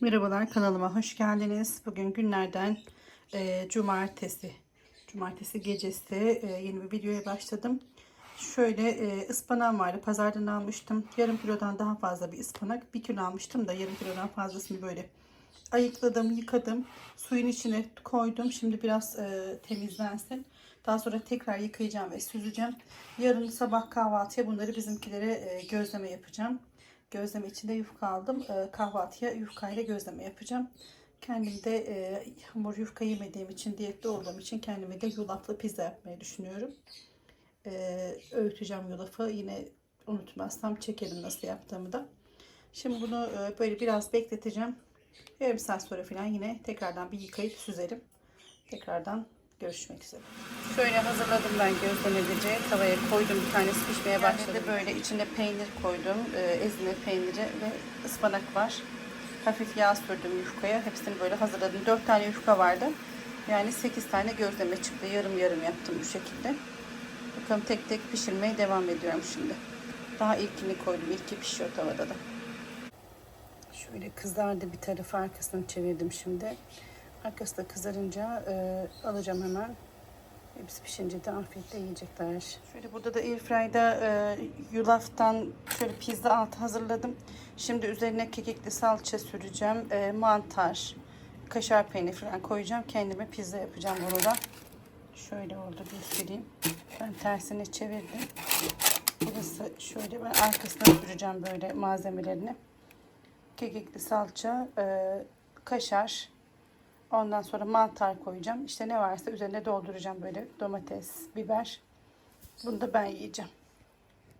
Merhabalar kanalıma hoş geldiniz. Bugün günlerden e, cumartesi. Cumartesi gecesi e, yeni bir videoya başladım. Şöyle e, ıspanağım vardı. Pazardan almıştım. Yarım kilodan daha fazla bir ıspanak. Bir kilo almıştım da yarım kilodan fazlasını böyle ayıkladım, yıkadım. Suyun içine koydum. Şimdi biraz e, temizlensin. Daha sonra tekrar yıkayacağım ve süzeceğim. Yarın sabah kahvaltıya bunları bizimkilere e, gözleme yapacağım. Gözleme içinde yufka aldım. E, kahvaltıya yufka ile gözleme yapacağım. Kendim de e, hamur yufka yemediğim için, diyette olduğum için kendime de yulaflı pizza yapmayı düşünüyorum. E, öğüteceğim yulafı. Yine unutmazsam çekerim nasıl yaptığımı da. Şimdi bunu e, böyle biraz bekleteceğim. Yarım saat sonra falan yine tekrardan bir yıkayıp süzerim. Tekrardan görüşmek üzere. Şöyle hazırladım ben gözlemeci. Tavaya koydum bir tanesi pişmeye başladı. Böyle içine peynir koydum. E, ezine peyniri ve ıspanak var. Hafif yağ sürdüm yufkaya. Hepsini böyle hazırladım. 4 tane yufka vardı. Yani 8 tane gözleme çıktı. Yarım yarım yaptım bu şekilde. Bakalım tek tek pişirmeye devam ediyorum şimdi. Daha ilkini koydum. İlki pişiyor tavada da. Şöyle kızardı bir tarafı arkasını çevirdim şimdi. Arkası da kızarınca e, alacağım hemen. Hepsi pişince de afiyetle yiyecekler. Şöyle burada da airfryer'da e, yulaftan şöyle pizza altı hazırladım. Şimdi üzerine kekikli salça süreceğim. E, mantar, kaşar peynir falan koyacağım. Kendime pizza yapacağım bunu da. Şöyle oldu göstereyim. Ben tersini çevirdim. Burası şöyle ben arkasına süreceğim böyle malzemelerini kekikli salça, e, kaşar, ondan sonra mantar koyacağım. İşte ne varsa üzerine dolduracağım böyle domates, biber. Bunu da ben yiyeceğim.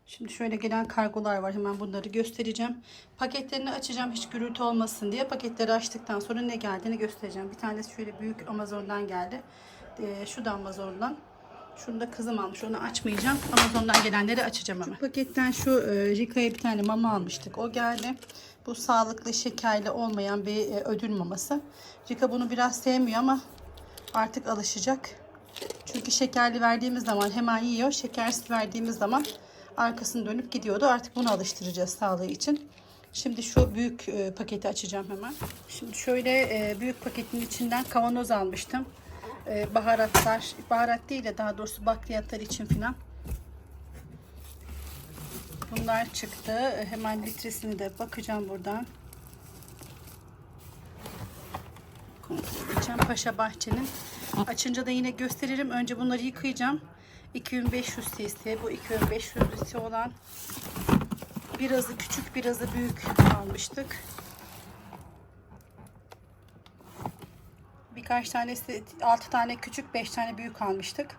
Şimdi şöyle gelen kargolar var. Hemen bunları göstereceğim. Paketlerini açacağım hiç gürültü olmasın diye. Paketleri açtıktan sonra ne geldiğini göstereceğim. Bir tanesi şöyle büyük Amazon'dan geldi. E, şu da Amazon'dan. Şunu da kızım almış. Onu açmayacağım. Amazon'dan gelenleri açacağım hemen. Şu paketten şu e, Rica'ya bir tane mama almıştık. O geldi. Bu sağlıklı şekerli olmayan bir e, ödül maması. Rica bunu biraz sevmiyor ama artık alışacak. Çünkü şekerli verdiğimiz zaman hemen yiyor. Şekersiz verdiğimiz zaman arkasını dönüp gidiyordu. Artık bunu alıştıracağız sağlığı için. Şimdi şu büyük e, paketi açacağım hemen. Şimdi şöyle e, büyük paketin içinden kavanoz almıştım. Baharatlar, baharat değil de daha doğrusu bakliyatlar için filan. Bunlar çıktı. Hemen litresini de bakacağım buradan. Geçen Paşa Bahçe'nin. Açınca da yine gösteririm. Önce bunları yıkayacağım. 2500 cc. Bu 2500 cc olan birazı küçük birazı büyük almıştık. Birkaç tanesi 6 tane küçük 5 tane büyük almıştık.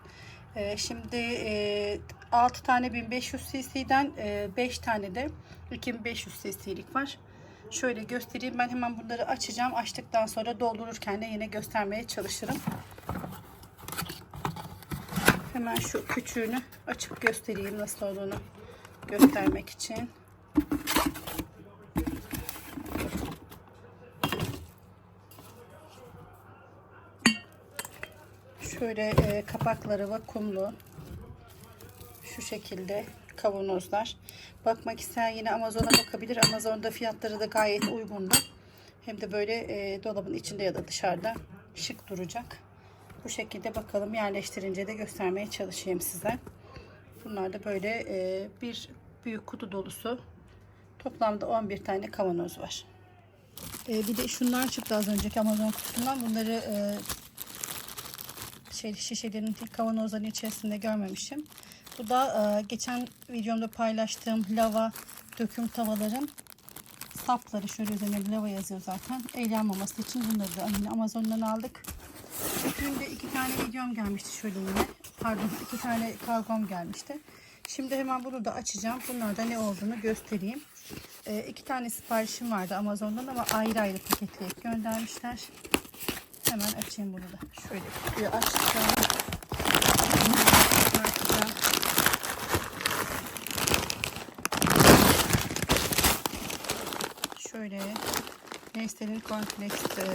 Ee, şimdi e, 6 tane 1500 cc'den 5 tane de 2500 cc'lik var. Şöyle göstereyim. Ben hemen bunları açacağım. Açtıktan sonra doldururken de yine göstermeye çalışırım. Hemen şu küçüğünü açıp göstereyim nasıl olduğunu göstermek için. Şöyle e, kapakları vakumlu. Şu şekilde kavanozlar. Bakmak isteyen yine Amazon'a bakabilir. Amazon'da fiyatları da gayet uygundu. Hem de böyle e, dolabın içinde ya da dışarıda şık duracak. Bu şekilde bakalım yerleştirince de göstermeye çalışayım size. Bunlar da böyle e, bir büyük kutu dolusu. Toplamda 11 tane kavanoz var. E, bir de şunlar çıktı az önceki Amazon kutusundan. Bunları e, şey, şişelerin kavanozların içerisinde görmemişim. Bu da e, geçen videomda paylaştığım lava döküm tavaların sapları. Şöyle üzerine lava yazıyor zaten. El için bunları da yine Amazon'dan aldık. De iki tane videom gelmişti şöyle yine. Pardon iki tane kargom gelmişti. Şimdi hemen bunu da açacağım. Bunlarda ne olduğunu göstereyim. E, iki tane siparişim vardı Amazon'dan ama ayrı ayrı paketleyip göndermişler. Hemen açayım bunu da. Şöyle kutuyu. Açacağım. Şöyle Nestle'nin cornflakes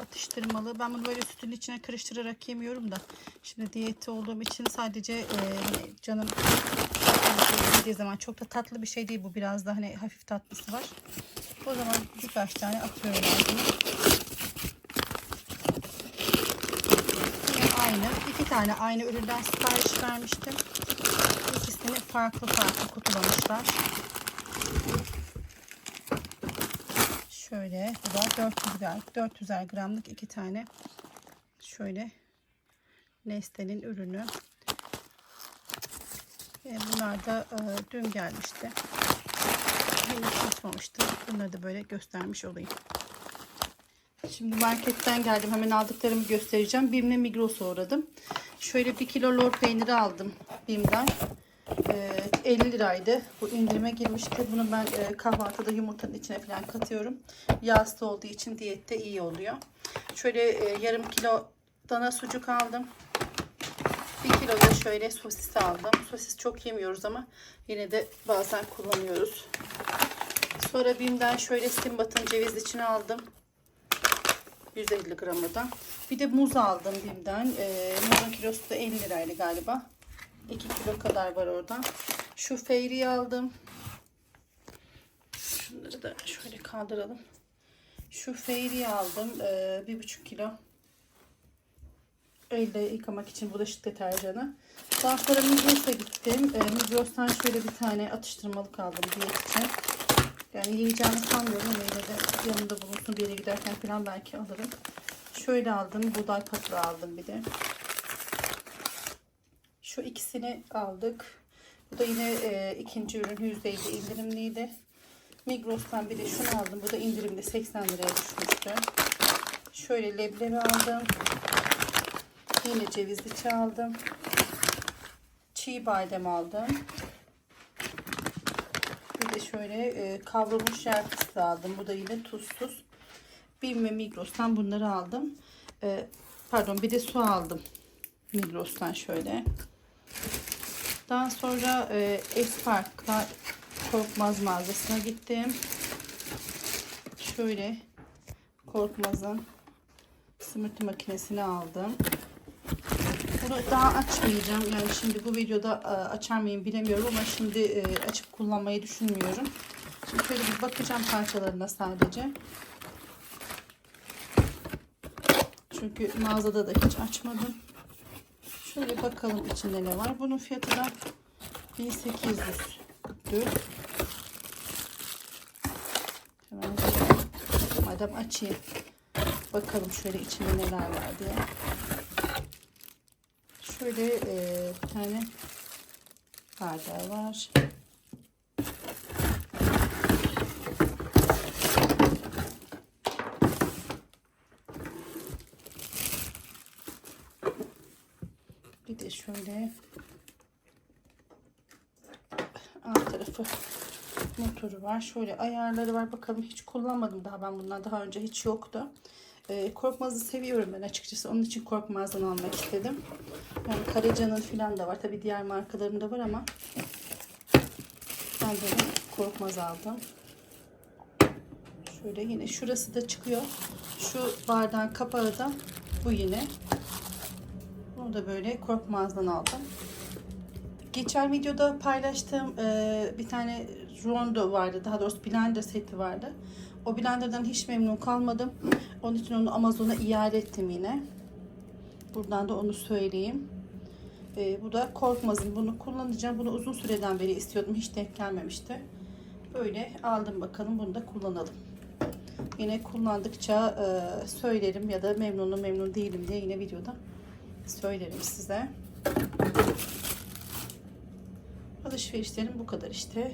atıştırmalı. Ben bunu böyle sütün içine karıştırarak yemiyorum da. Şimdi diyette olduğum için sadece e, canım yediği zaman çok da tatlı bir şey değil bu. Biraz da hani hafif tatlısı var. O zaman birkaç tane atıyorum ağzına. Aynı. iki tane aynı üründen sipariş vermiştim. İkisini farklı farklı kutulamışlar. Şöyle bu da 400 gram, 400 gramlık iki tane şöyle Nestle'nin ürünü. E, bunlar da e, dün gelmişti. Henüz açmamıştım. Bunları da böyle göstermiş olayım. Şimdi marketten geldim. Hemen aldıklarımı göstereceğim. Bim'le Migros'a uğradım. Şöyle bir kilo lor peyniri aldım Bim'den. Ee, 50 liraydı. Bu indirime girmişti. Bunu ben e, kahvaltıda yumurtanın içine falan katıyorum. Yağsız olduğu için diyette iyi oluyor. Şöyle e, yarım kilo dana sucuk aldım. Bir kilo da şöyle sosis aldım. Sosis çok yemiyoruz ama yine de bazen kullanıyoruz. Sonra Bim'den şöyle Stimbat'ın ceviz içine aldım. 150 gramı Bir de muz aldım Bim'den. Ee, muzun kilosu da 50 liraydı galiba. 2 kilo kadar var oradan. Şu feyriyi aldım. Şunları da şöyle kaldıralım. Şu feyriyi aldım. Ee, 1,5 kilo. Elde yıkamak için bulaşık deterjanı. Daha sonra Migros'a gittim. Ee, Migros'tan şöyle bir tane atıştırmalık aldım diyet için. Yani yiyeceğimi sanmıyorum ama yine de yanımda bulunsun bir yere giderken falan belki alırım. Şöyle aldım. Buğday patlağı aldım bir de. Şu ikisini aldık. Bu da yine e, ikinci ürün %50 indirimliydi. Migros'tan bir de şunu aldım. Bu da indirimde 80 liraya düşmüştü. Şöyle leblebi aldım. Yine cevizli çay aldım. Çiğ badem aldım. Bir de şöyle e, kavrulmuş yer fıstığı aldım. Bu da yine tuzsuz. Bim ve Migros'tan bunları aldım. E, pardon bir de su aldım. Migros'tan şöyle. Daha sonra e, Espark'a korkmaz mağazasına gittim. Şöyle korkmazın smoothie makinesini aldım. Bunu daha açmayacağım. Yani şimdi bu videoda e, açar mıyım bilemiyorum ama şimdi e, açıp kullanmayı düşünmüyorum. Şimdi şöyle bir bakacağım parçalarına sadece. Çünkü mağazada da hiç açmadım. Şöyle bakalım içinde ne var. Bunun fiyatı da 1800'dü. Hemen madem açayım. Bakalım şöyle içinde neler var diye. Şöyle e, bir tane bardağı var. De şöyle alt tarafı motoru var. Şöyle ayarları var. Bakalım hiç kullanmadım daha ben bundan daha önce hiç yoktu. Ee, korkmazı seviyorum ben açıkçası. Onun için korkmazdan almak istedim. Yani Karaca'nın filan da var. Tabi diğer markalarım da var ama ben de korkmaz aldım. Şöyle yine şurası da çıkıyor. Şu bardağın kapağı da bu yine. Bunu da böyle korkmazdan aldım. Geçen videoda paylaştığım e, bir tane rondo vardı. Daha doğrusu blender seti vardı. O blenderdan hiç memnun kalmadım. Onun için onu Amazon'a iade ettim yine. Buradan da onu söyleyeyim. E, bu da korkmazın. Bunu kullanacağım. Bunu uzun süreden beri istiyordum. Hiç denk gelmemişti. Böyle aldım bakalım. Bunu da kullanalım. Yine kullandıkça e, söylerim ya da memnunum memnun değilim diye yine videoda söylerim size. Alışverişlerim bu kadar işte.